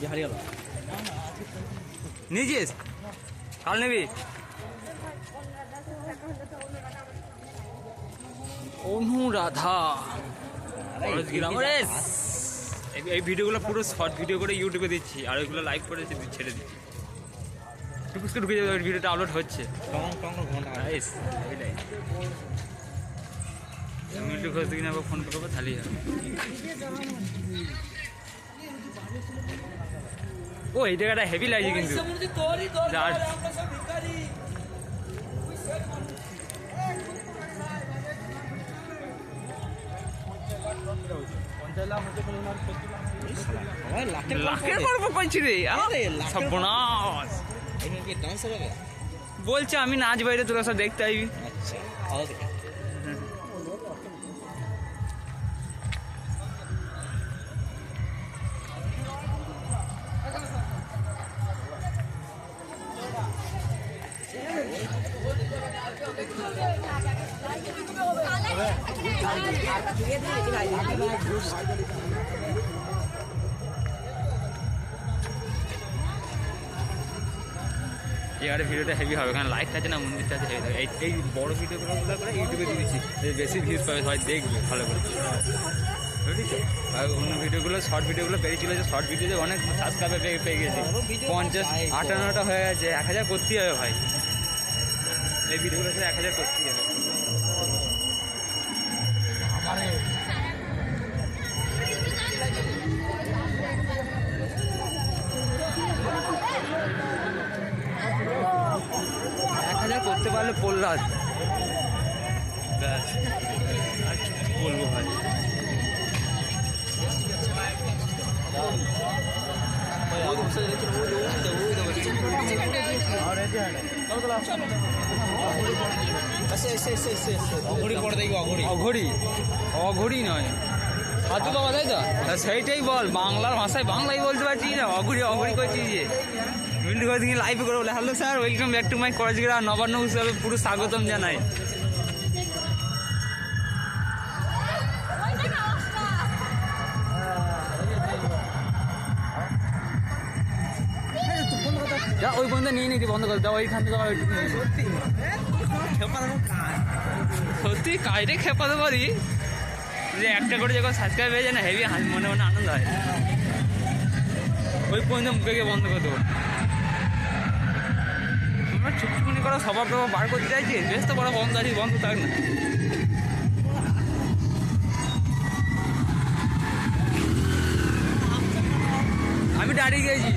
যে হারিয়ে নিয়েছিস? কাল নিবি? অনুরাধা। এই- ভিডিওগুলো পুরো শর্ট ভিডিও করে ইউটিউবে দিচ্ছি আর ওইগুলো লাইভ করে ছেড়ে দিচ্ছি। টুকুসকে ঢুকে যাবে ভিডিওটা আপলোড হচ্ছে। মিল্টু ঘোষ দিকে ফোন করব তাহলেই হবে। ও এই জায়গাটা হেভি লাগছে কিন্তু। বলছে আমি নাচ বাইরে তোরা সব দেখতে আইবি আচ্ছা এবারে ভিডিওটা হেভি হবে কারণ লাইটটা আছে না মন্দিরটা আছে হেভি এই এই বড় ভিডিওগুলো করে ইউটিউবে দিয়ে দিচ্ছি। বেশি ভিউজ পাবে সবাই দেখবে ভালো করে। বুঝলি তো আর অন্য ভিডিওগুলো শর্ট ভিডিওগুলো পেয়েছিল যে শর্ট ভিডিওতে অনেক সাবস্ক্রাইবার পেয়ে পেয়ে গেছে। পঞ্চাশ আটান্নটা হয়ে গেছে এক হাজার করতেই হবে ভাই। এই ভিডিওগুলো এক হাজার করতেই হবে। করতে প্রহ্লাদ। ব্যাস। আর কি বলব ভাই? অঘড়ি অঘড়ি। অঘড়ি? অঘড়ি নয়। সাধু বাবা তাই তো? সেইটাই বল বাংলার ভাষায় বাংলাই বলতে পারছি না। অঘড়ি অঘড়ি করছি যে। মিন্টু করে দিকে লাইভে করে বলে। Hello sir welcome back to my কলেজগ্রাম Nabanna হিসাবে পুরো স্বাগতম জানাই। যা, ওই বন্ধ নিয়ে নিতে বন্ধ করে। দাও ওইখান থেকে সত্যি কাজটাই খেপাতে পারি যে একটা করে যখন সাবস্ক্রাইব হয়ে যায় না হেভি মনে মনে আনন্দ হয়। ওই পর্যন্ত মুখে গিয়ে বন্ধ করে দেবো। চুপচুপনি করা স্বভাব প্রভাব বার করতে চাইছে, বেশ তো বড় বন্ধ আছে, বন্ধ থাক না। আমি দাঁড়িয়ে গেছি।